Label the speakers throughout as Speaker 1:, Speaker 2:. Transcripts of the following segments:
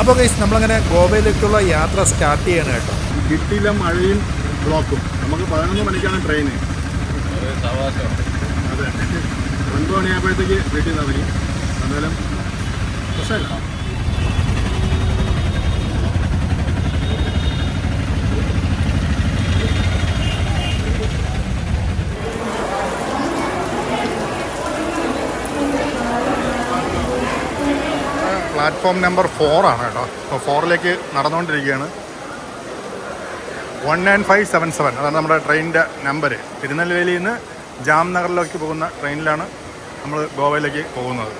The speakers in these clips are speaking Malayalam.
Speaker 1: അപ്പോൾ ഗൈസ് നമ്മളങ്ങനെ ഗോവയിലേക്കുള്ള യാത്ര സ്റ്റാർട്ട് ചെയ്യണം കേട്ടോ.
Speaker 2: കിട്ടിയില്ല മഴയും ബ്ലോക്കും. നമുക്ക് പതിനൊന്ന് മണിക്കാണ് ട്രെയിന് അതെ. ഒൻപത് മണിയാകുമ്പോഴത്തേക്ക് വീട്ടിൽ നിന്ന് ഇറങ്ങി. എന്നാലും പ്രശ്നമില്ല.
Speaker 1: പ്ലാറ്റ്ഫോം നമ്പർ ഫോറാണ് കേട്ടോ. അപ്പോൾ ഫോറിലേക്ക് നടന്നുകൊണ്ടിരിക്കുകയാണ്. One nine five seven seven അതാണ് നമ്മുടെ ട്രെയിനിന്റെ നമ്പർ തിരുനെൽവേലിയിൽ നിന്ന് ജാംനഗറിലേക്ക് പോകുന്ന ട്രെയിനിലാണ് നമ്മൾ ഗോവയിലേക്ക് പോകുന്നത്.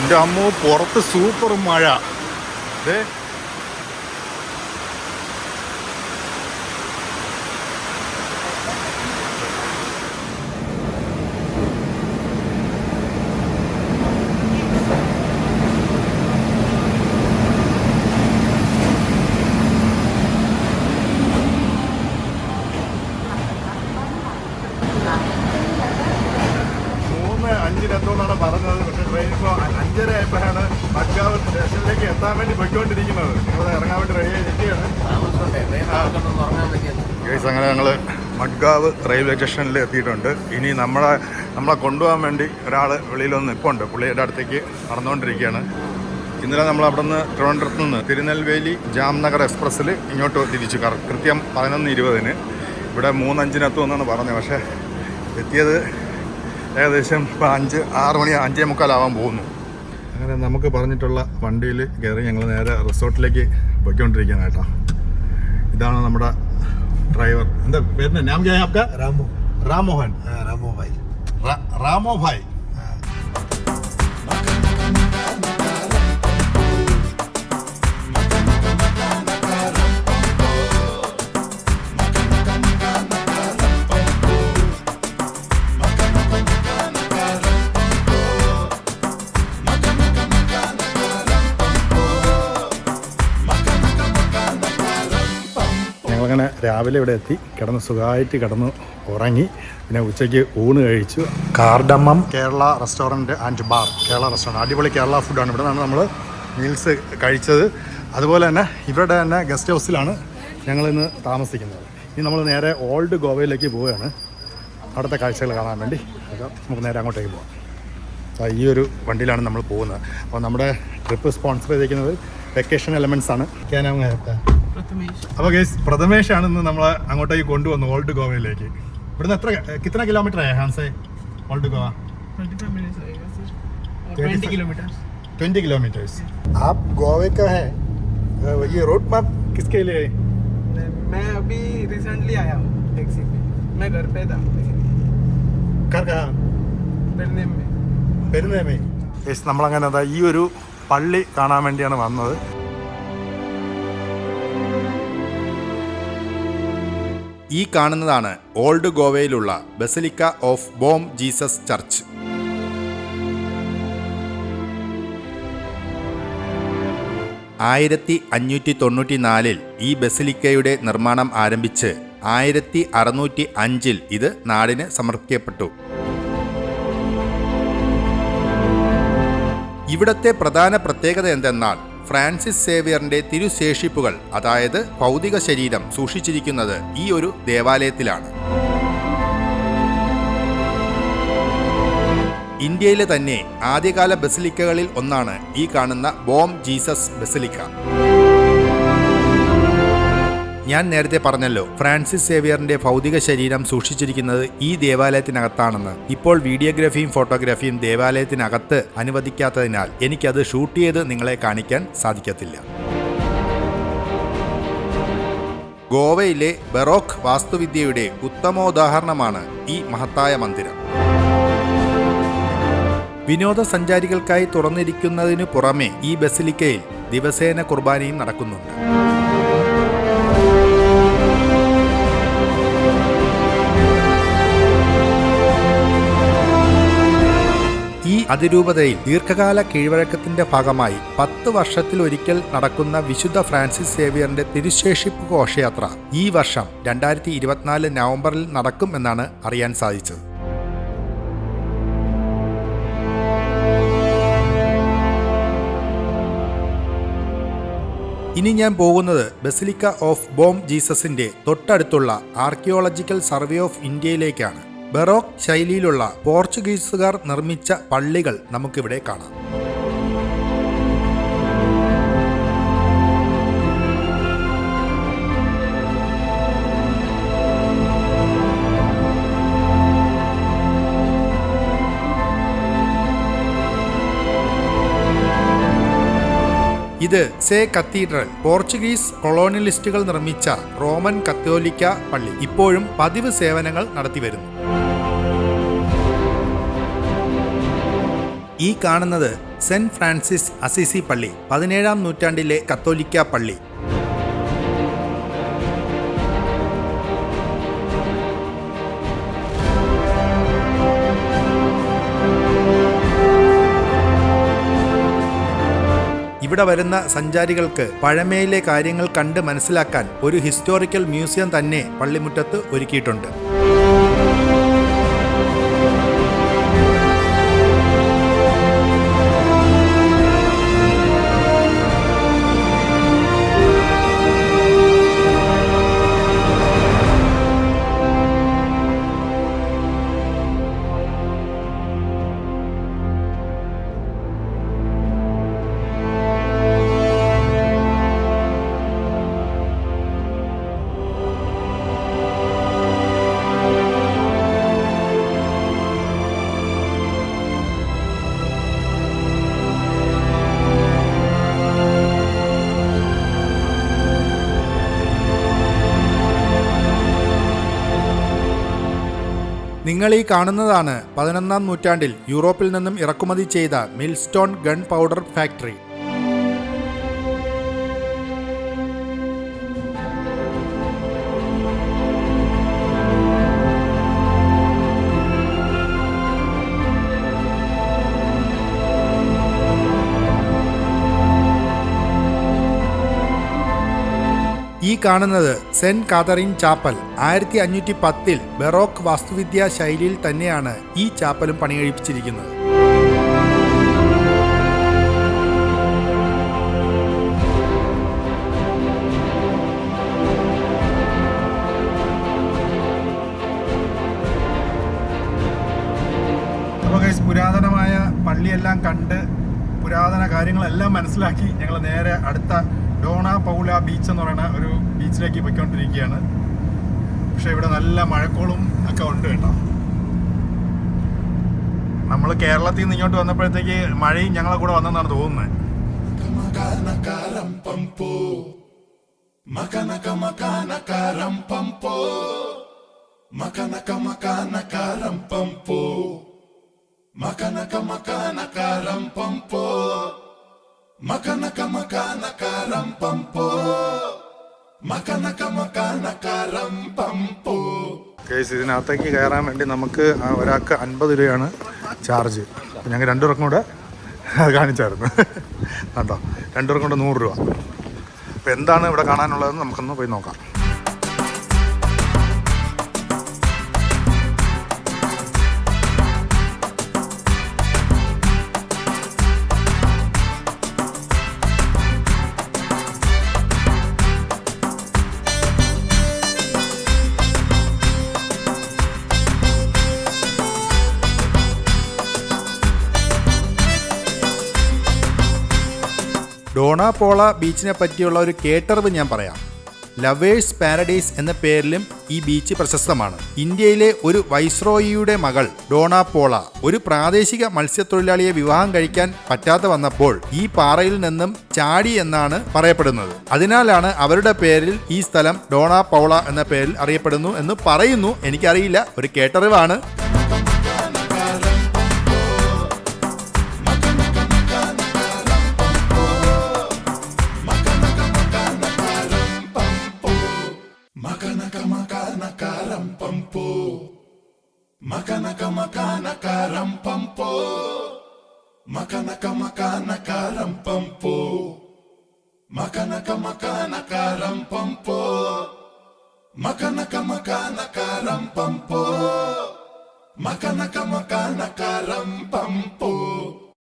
Speaker 1: എന്റെ അമ്മു പുറത്ത് സൂപ്പർ മഴ. ദേ അഞ്ചിനെത്തോന്നാണ് പറഞ്ഞത്. പക്ഷേ ട്രെയിൻ ഇപ്പോൾ അഞ്ചര ആയപ്പോഴാണ് മഡ്ഗാവ് സ്റ്റേഷനിലേക്ക് എത്താൻ വേണ്ടി പൊയ്ക്കൊണ്ടിരിക്കുന്നത്. നിങ്ങൾ ഇറങ്ങാൻ വേണ്ടി റെഡിയായി നിൽക്കുകയാണ് ഗൈസ് അങ്ങനെ ഞങ്ങൾ മഡ്ഗാവ് റെയിൽവേ സ്റ്റേഷനിൽ എത്തിയിട്ടുണ്ട്. ഇനി നമ്മളെ നമ്മളെ കൊണ്ടുപോകാൻ വേണ്ടി ഒരാൾ വെളിയിൽ ഒന്ന് നിൽപ്പുണ്ട് പുള്ളിയുടെ അടുത്തേക്ക് നടന്നുകൊണ്ടിരിക്കുകയാണ്. ഇന്നലെ നമ്മൾ അവിടെ നിന്ന് തിരുവനന്തപുരത്ത് നിന്ന് തിരുനെൽവേലി ജാംനഗർ എക്സ്പ്രസ്സിൽ ഇങ്ങോട്ട് തിരിച്ചു. കറ- കൃത്യം പതിനൊന്ന് ഇരുപതിന്. ഇവിടെ മൂന്നഞ്ചിനെത്തുമെന്നാണ് പറഞ്ഞത്. പക്ഷേ എത്തിയത് ഏകദേശം ഇപ്പോൾ അഞ്ച് ആറ് മണി അഞ്ചേ മുക്കാലാവാൻ പോകുന്നു. അങ്ങനെ നമുക്ക് പറഞ്ഞിട്ടുള്ള വണ്ടിയിൽ കയറി ഞങ്ങൾ നേരെ റിസോർട്ടിലേക്ക് പോയിക്കൊണ്ടിരിക്കുകയാണ് കേട്ടോ. ഇതാണ് നമ്മുടെ ഡ്രൈവർ. എന്താ പേരിന് നാം
Speaker 3: രാമോ.
Speaker 1: രാമോഹൻ രാമോ ഭായ്. രാമോ ഭായ്. രാവിലെ ഇവിടെ എത്തി. കിടന്ന് സുഖമായിട്ട് കിടന്ന് ഉറങ്ങി. പിന്നെ ഉച്ചയ്ക്ക് ഊണ് കഴിച്ചു. Cardamom. Kerala restaurant and bar. Kerala restaurant. അടിപൊളി കേരള ഫുഡാണ്. ഇവിടെ നിന്നാണ് നമ്മൾ മീൽസ് കഴിച്ചത്. അതുപോലെ തന്നെ ഇവരുടെ തന്നെ ഗസ്റ്റ് ഹൗസിലാണ് ഞങ്ങളിന്ന് താമസിക്കുന്നത്. ഇനി നമ്മൾ നേരെ ഓൾഡ് ഗോവയിലേക്ക് പോവുകയാണ്. അവിടുത്തെ കാഴ്ചകൾ കാണാൻ വേണ്ടി. അപ്പോൾ നമുക്ക് നേരെ അങ്ങോട്ടേക്ക് പോകാം ഈ ഒരു വണ്ടിയിലാണ് നമ്മൾ പോകുന്നത്. അപ്പോൾ നമ്മുടെ ട്രിപ്പ് സ്പോൺസർ ചെയ്തിരിക്കുന്നത് വെക്കേഷൻ എലമെന്റ്സ് ആണ്. ക്യാനാമ അപ്പോൾ ഗേസ് പ്രഥമേഷാണ് ഇന്ന് നമ്മളെ അങ്ങോട്ടേക്ക് കൊണ്ടുവന്നു ഓൾഡ് ഗോവയിലേക്ക് ഇവിടുന്ന് എത്ര കിത്തന കിലോമീറ്റർ ആയ ഹാൻസേ ഓൾഡ് ഗോവ
Speaker 4: 25 minutes लगेगा सर और
Speaker 1: 25
Speaker 4: 20 किलोमीटर
Speaker 1: ट्वेंटी किलोमीटर्स आप गोवे का है अ, ये रोड मैप किसके लिए है?
Speaker 4: मैं अभी रिसेंटली आया हूँ टैक्सी पे मैं घर पे था इसीलिए
Speaker 1: घर कहाँ
Speaker 4: पेरनेम में
Speaker 1: പെരുന്നേമേ യെസ് നമ്മളങ്ങനെ അതാ ഈ ഒരു പള്ളി കാണാൻ വേണ്ടിയാണ് വന്നത് ഈ കാണുന്നതാണ് old ഗോവയിലുള്ള basilica of Bom Jesus church. ആയിരത്തി അഞ്ഞൂറ്റി തൊണ്ണൂറ്റി നാലിൽ ഈ ബസലിക്കയുടെ നിർമ്മാണം ആരംഭിച്ച് ആയിരത്തി അറുന്നൂറ്റി അഞ്ചിൽ ഇത് നാടിന് സമർപ്പിക്കപ്പെട്ടു. ഇവിടത്തെ പ്രധാന പ്രത്യേകത എന്തെന്നാൽ ഫ്രാൻസിസ് സേവിയറിന്റെ തിരുശേഷിപ്പുകൾ അതായത് ഭൗതിക ശരീരം സൂക്ഷിച്ചിരിക്കുന്നത് ഈ ഒരു ദേവാലയത്തിലാണ്. ഇന്ത്യയിലെ തന്നെ ആദ്യകാല ബസിലിക്കകളിൽ ഒന്നാണ് ഈ കാണുന്ന ബോം ജീസസ് ബസിലിക്ക. ഞാൻ നേരത്തെ പറഞ്ഞല്ലോ ഫ്രാൻസിസ് സേവിയറിന്റെ ഭൗതിക ശരീരം സൂക്ഷിച്ചിരിക്കുന്നത് ഈ ദേവാലയത്തിനകത്താണെന്ന്. ഇപ്പോൾ വീഡിയോഗ്രാഫിയും ഫോട്ടോഗ്രാഫിയും ദേവാലയത്തിനകത്ത് അനുവദിക്കാത്തതിനാൽ എനിക്കത് ഷൂട്ട് ചെയ്ത് നിങ്ങളെ കാണിക്കാൻ സാധിക്കത്തില്ല. ഗോവയിലെ ബറോക്ക് വാസ്തുവിദ്യയുടെ ഉത്തമോദാഹരണമാണ് ഈ മഹത്തായ മന്ദിരം. വിനോദസഞ്ചാരികൾക്കായി തുറന്നിരിക്കുന്നതിനു പുറമെ ഈ ബസിലിക്കയിൽ ദിവസേന കുർബാനയും നടക്കുന്നുണ്ട്. അതിരൂപതയിൽ ദീർഘകാല കീഴ്വഴക്കത്തിന്റെ ഭാഗമായി പത്ത് വർഷത്തിൽ ഒരിക്കൽ നടക്കുന്ന വിശുദ്ധ ഫ്രാൻസിസ് സേവിയറിന്റെ തിരുശേഷിപ്പ് ഘോഷയാത്ര ഈ വർഷം രണ്ടായിരത്തി ഇരുപത്തിനാല് നവംബറിൽ നടക്കും എന്നാണ് അറിയാൻ സാധിച്ചത്. ഇനി ഞാൻ പോകുന്നത് ബസിലിക്ക ഓഫ് ബോം ജീസസിന്റെ തൊട്ടടുത്തുള്ള ആർക്കിയോളജിക്കൽ സർവേ ഓഫ് ഇന്ത്യയിലേക്കാണ്. ബറോക്ക് ശൈലിയിലുള്ള പോർച്ചുഗീസുകാർ നിർമ്മിച്ച പള്ളികൾ നമുക്കിവിടെ കാണാം. ഇത് സേ കത്തീഡ്രൽ. പോർച്ചുഗീസ് കൊളോണിയലിസ്റ്റുകൾ നിർമ്മിച്ച റോമൻ കത്തോലിക്ക പള്ളി. ഇപ്പോഴും പതിവ് സേവനങ്ങൾ നടത്തിവരുന്നു ഈ കാണുന്നത് സെന്റ് ഫ്രാൻസിസ് അസിസി പള്ളി പതിനേഴാം നൂറ്റാണ്ടിലെ കത്തോലിക്ക പള്ളി. ഇവിടെ വരുന്ന സഞ്ചാരികൾക്ക് പഴമയിലെ കാര്യങ്ങൾ കണ്ട് മനസ്സിലാക്കാൻ ഒരു ഹിസ്റ്റോറിക്കൽ മ്യൂസിയം തന്നെ പള്ളിമുറ്റത്ത് ഒരുക്കിയിട്ടുണ്ട്. നിങ്ങൾ ഈ കാണുന്നതാണ് പതിനൊന്നാം നൂറ്റാണ്ടിൽ യൂറോപ്പിൽ നിന്നും ഇറക്കുമതി ചെയ്ത മിൽസ്റ്റോൺ ഗൺ പൗഡർ ഫാക്ടറി. കാണുന്നത് സെന്റ് കാതറിൻ ചാപ്പൽ ആയിരത്തി അഞ്ഞൂറ്റി പത്തിൽ ബെറോക്ക് വാസ്തുവിദ്യാ ശൈലിയിൽ തന്നെയാണ് ഈ ചാപ്പലും പണികഴിപ്പിച്ചിരിക്കുന്നത്. പുരാതനമായ പള്ളിയെല്ലാം കണ്ട് പുരാതന കാര്യങ്ങളെല്ലാം മനസ്സിലാക്കി ഞങ്ങൾ നേരെ അടുത്ത ഡോണ പൗല ബീച്ച് എന്ന് പറയുന്ന ഒരു ബീച്ചിലേക്ക് പോയിക്കൊണ്ടിരിക്കുകയാണ്. പക്ഷെ ഇവിടെ നല്ല മഴക്കോളും ഒക്കെ ഉണ്ട് കേട്ടോ. നമ്മൾ കേരളത്തിൽ നിന്ന് ഇങ്ങോട്ട് വന്നപ്പോഴത്തേക്ക് മഴയും ഞങ്ങളെ കൂടെ വന്നെന്നാണ് തോന്നുന്നത് കേസ് ഇതിനകത്തേക്ക് കയറാൻ വേണ്ടി നമുക്ക് ഒരാൾക്ക് അൻപത് രൂപയാണ് ചാർജ് അപ്പം ഞങ്ങൾ രണ്ടു പേർക്കും കൂടെ കാണിച്ചായിരുന്നു. കണ്ടോ? രണ്ടു പേർക്കും കൂടെ നൂറ് രൂപ. അപ്പോൾ എന്താണ് ഇവിടെ കാണാനുള്ളതെന്ന് നമുക്കൊന്ന് പോയി നോക്കാം. ഡോണ പോള ബീച്ചിനെ പറ്റിയുള്ള ഒരു കേട്ടറിവ് ഞാൻ പറയാം. ലവേഴ്സ് പാരഡൈസ് എന്ന പേരിലും ഈ ബീച്ച് പ്രശസ്തമാണ്. ഇന്ത്യയിലെ ഒരു വൈസ്രോയിയുടെ മകൾ ഡോണാപോള ഒരു പ്രാദേശിക മത്സ്യത്തൊഴിലാളിയെ വിവാഹം കഴിക്കാൻ പറ്റാതെ വന്നപ്പോൾ ഈ പാറയിൽ നിന്നും ചാടി എന്നാണ് പറയപ്പെടുന്നത്. അതിനാലാണ് അവരുടെ പേരിൽ ഈ സ്ഥലം ഡോണാപോള എന്ന പേരിൽ അറിയപ്പെടുന്നു എന്ന് പറയുന്നു. എനിക്കറിയില്ല. ഒരു കേട്ടറിവാണ്.
Speaker 4: మకానకారం పంపో మకనక మకానకారం
Speaker 1: పంపో
Speaker 4: మకనక మకానకారం పంపో మకనక మకానకారం పంపో మకనక మకానకారం పంపో